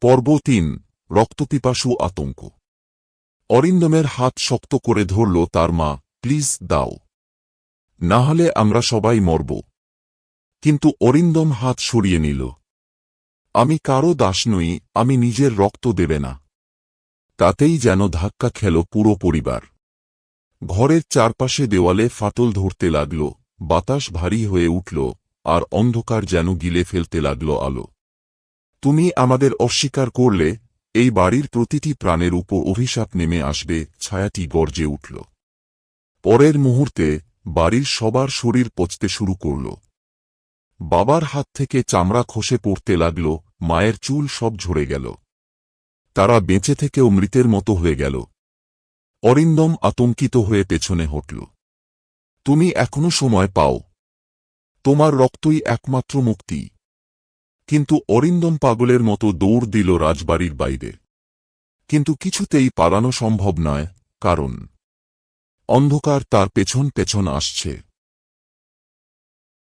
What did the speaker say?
পর্ব তিন, রক্তপিপাসু আতঙ্ক। অরিন্দমের হাত শক্ত করে ধরল তার মা, প্লিজ দাও। না হলে আমরা সবাই মরব। কিন্তু অরিন্দম হাত সরিয়ে নিল। আমি কারও দাস নই, আমি নিজের রক্ত দেবে না। তাতেই যেন ধাক্কা খেল পুরো পরিবার। ঘরের চারপাশে দেওয়ালে ফাটল ধরতে লাগল, বাতাস ভারী হয়ে উঠল, আর অন্ধকার যেন গিলে ফেলতে লাগল আলো। তুমি আমাদের অস্বীকার করলে, এই বাড়ির প্রতিটি প্রাণের উপর অভিশাপ নেমে আসবে, ছায়াটি গর্জে উঠল। পরের মুহূর্তে, বাড়ির সবার শরীর পচতে শুরু করল। বাবার হাত থেকে চামড়া খসে পড়তে লাগল, মায়ের চুল সব ঝরে গেল। তারা বেঁচে থেকেও মৃতের মতো হয়ে গেল। অরিন্দম আতঙ্কিত হয়ে পেছনে হটল। তুমি এখনও সময় পাও। তোমার রক্তই একমাত্র মুক্তি। কিন্তু অরিন্দম পাগলের মতো দৌড় দিল রাজবাড়ির বাইরে। কিন্তু কিছুতেই পালানো সম্ভব নয়, কারণ অন্ধকার তার পেছন পেছন আসছে।